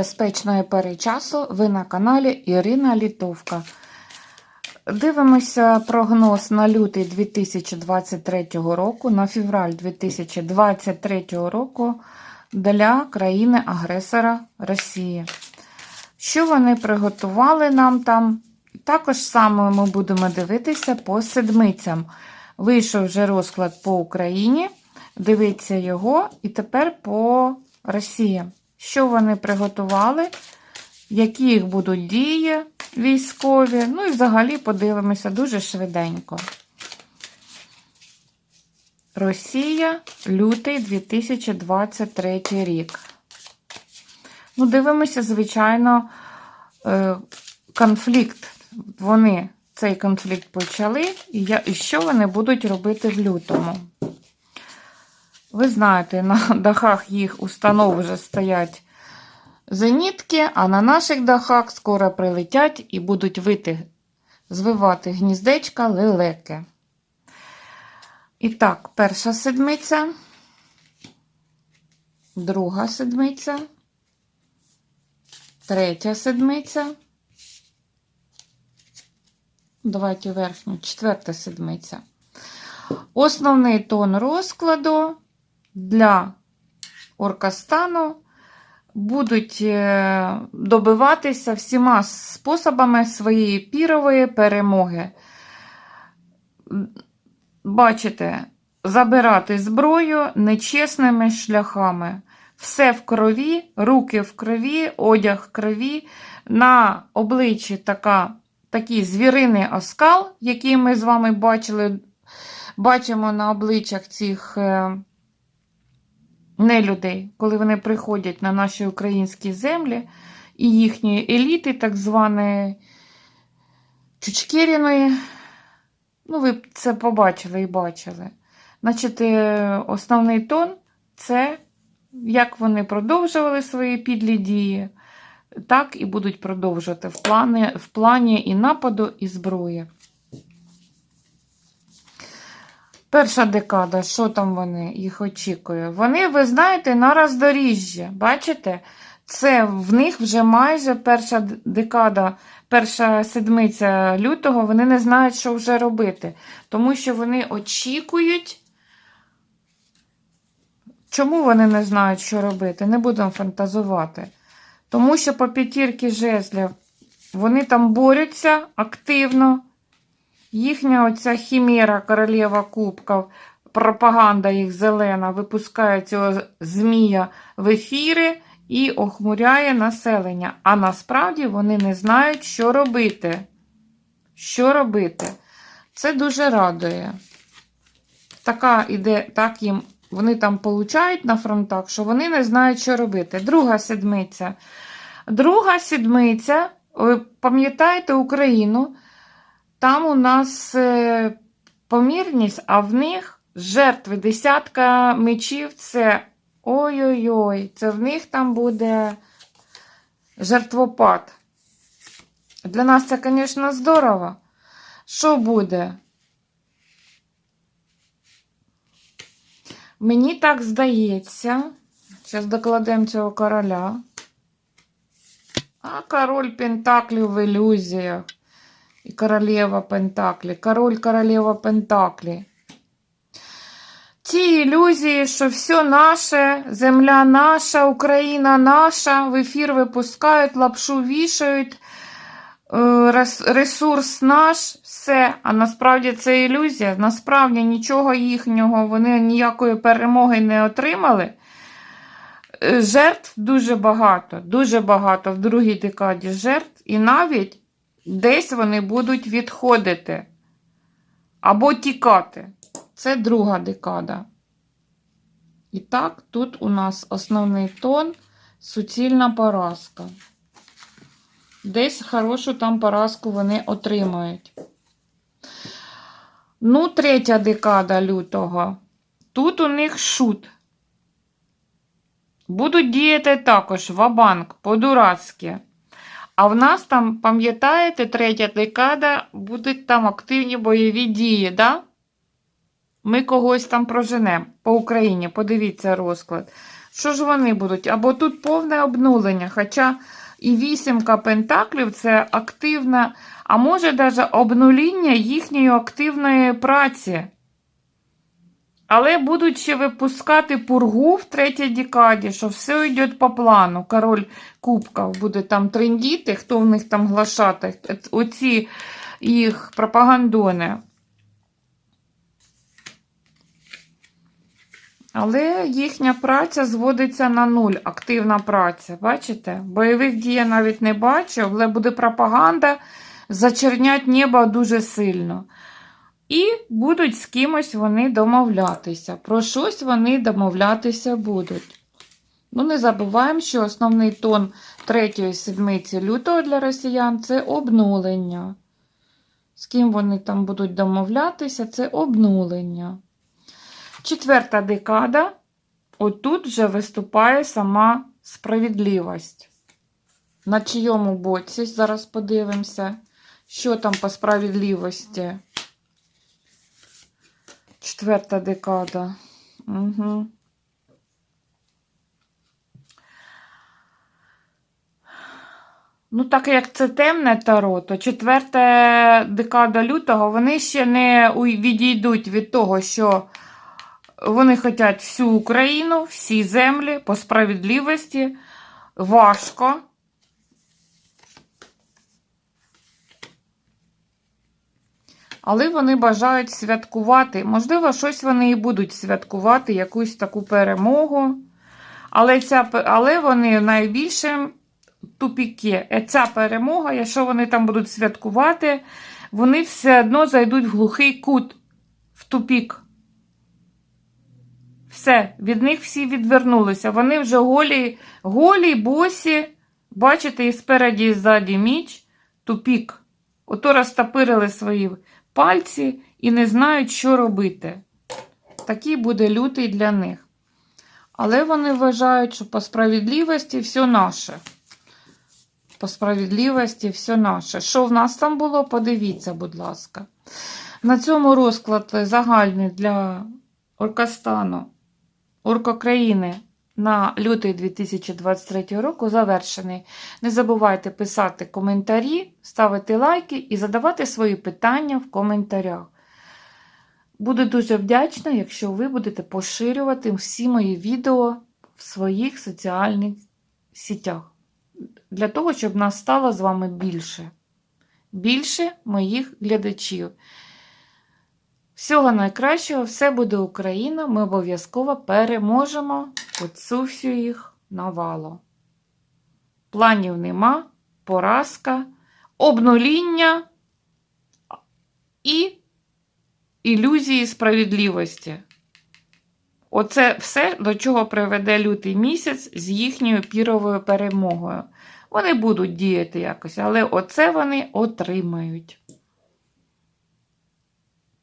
безпечної перечасу. Ви на каналі Ірина Літовка. Дивимося прогноз на лютий 2023 року, на февраль 2023 року для країни-агресора Росії. Що вони приготували нам там? Також саме ми будемо дивитися по седмицям. Вийшов вже розклад по Україні. Дивіться його, і тепер по Росії. Що вони приготували, які їх будуть дії військові. Ну і взагалі подивимося дуже швиденько. Росія, лютий 2023 рік. Ну, дивимося, звичайно, е, конфлікт. Вони цей конфлікт почали, і що вони будуть робити в лютому. Ви знаєте, на дахах їх установ вже стоять зенітки, а на наших дахах скоро прилетять і будуть вити, звивати гніздечка лелеки. І так, перша седмиця, друга седмиця, третя седмиця. Давайте верхню, четверта седмиця. Основний тон розкладу для Оркастану будуть е, добиватися всіма способами своєї пірової перемоги. Бачите, забирати зброю нечесними шляхами. Все в крові, руки в крові, одяг в крові, на обличчі така, такий звіриний оскал, який ми з вами бачили, бачимо на обличчях цих е, нелюдей, коли вони приходять на наші українські землі і їхньої еліти, так званої Чучкеріної. Ну, ви це побачили і бачили. Значить, е, основний тон це як вони продовжували свої підлі дії, так і будуть продовжувати в плані, в плані і нападу, і зброї. Перша декада, що там вони їх очікує? Вони, ви знаєте, на роздоріжжя. Бачите? Це в них вже майже перша декада, перша седмиця лютого, вони не знають, що вже робити. Тому що вони очікують. Чому вони не знають, що робити? Не будемо фантазувати. Тому що по п'ятірки жезлів вони там борються активно. Їхня оця хімера королева кубків, пропаганда їх зелена, випускає цього змія в ефіри і охмуряє населення. А насправді вони не знають, що робити. Що робити? Це дуже радує. Така іде, так їм вони там получають на фронтах, що вони не знають, що робити. Друга седмиця. Друга седмиця, ви пам'ятаєте Україну? Там у нас е, помірність, а в них жертви десятка мечів це ой-ой-ой, це в них там буде жертвопад. Для нас це, звісно, здорово. Що буде? Мені так здається. Зараз докладемо цього короля. А король Пентаклів в ілюзіях. І королева Пентаклі. Король королева Пентаклі. Ці ілюзії, що все наше, земля наша, Україна наша, в ефір випускають, лапшу вішають, ресурс наш, все. А насправді це ілюзія. Насправді нічого їхнього, вони ніякої перемоги не отримали. Жертв дуже багато, дуже багато в другій декаді жертв, і навіть десь вони будуть відходити або тікати. Це друга декада. І так, тут у нас основний тон суцільна поразка. Десь хорошу там поразку вони отримають. Ну, третя декада лютого. Тут у них шут. Будуть діяти також вабанк, по-дурацьки. А в нас там, пам'ятаєте, третя декада, будуть там активні бойові дії, да? Ми когось там проженемо по Україні. Подивіться розклад. Що ж вони будуть? Або тут повне обнулення. Хоча і вісімка пентаклів це активна, а може навіть обнуління їхньої активної праці. Але будуть ще випускати пургу в третій декаді, що все йде по плану. Король кубків буде там трендіти, хто в них там глашати, оці їх пропагандони. Але їхня праця зводиться на нуль, активна праця. Бачите? Бойових дій я навіть не бачу, але буде пропаганда, зачернять небо дуже сильно. І будуть з кимось вони домовлятися. Про щось вони домовлятися будуть. Ну, не забуваємо, що основний тон третьої седмиці лютого для росіян це обнулення. З ким вони там будуть домовлятися, це обнулення. Четверта декада. Отут вже виступає сама справедливість. На чийому боці? Зараз подивимося, що там по справедливості. Четверта декада. Угу. Ну, так як це темне таро, то четверта декада лютого вони ще не відійдуть від того, що вони хочуть всю Україну, всі землі по справедливості. Важко. Але вони бажають святкувати. Можливо, щось вони і будуть святкувати, якусь таку перемогу. Але, ця, але вони найбільше тупіки. Е, Ця перемога, якщо вони там будуть святкувати, вони все одно зайдуть в глухий кут, в тупік. Все, від них всі відвернулися. Вони вже голі, голі, босі. Бачите, і спереді, і ззаді міч, тупік. Ото розтопирили свої пальці і не знають, що робити. Такий буде лютий для них. Але вони вважають, що по справедливості все наше. По справедливості все наше. Що в нас там було, подивіться, будь ласка. На цьому розклад загальний для Оркастану, Оркокраїни на лютий 2023 року завершений. Не забувайте писати коментарі, ставити лайки і задавати свої питання в коментарях. Буду дуже вдячна, якщо ви будете поширювати всі мої відео в своїх соціальних сітях. Для того, щоб нас стало з вами більше. Більше моїх глядачів. Всього найкращого, все буде Україна. Ми обов'язково переможемо оцю їх навалу. Планів нема, поразка, обнуління і ілюзії справедливості. Оце все, до чого приведе лютий місяць з їхньою піровою перемогою. Вони будуть діяти якось, але оце вони отримають.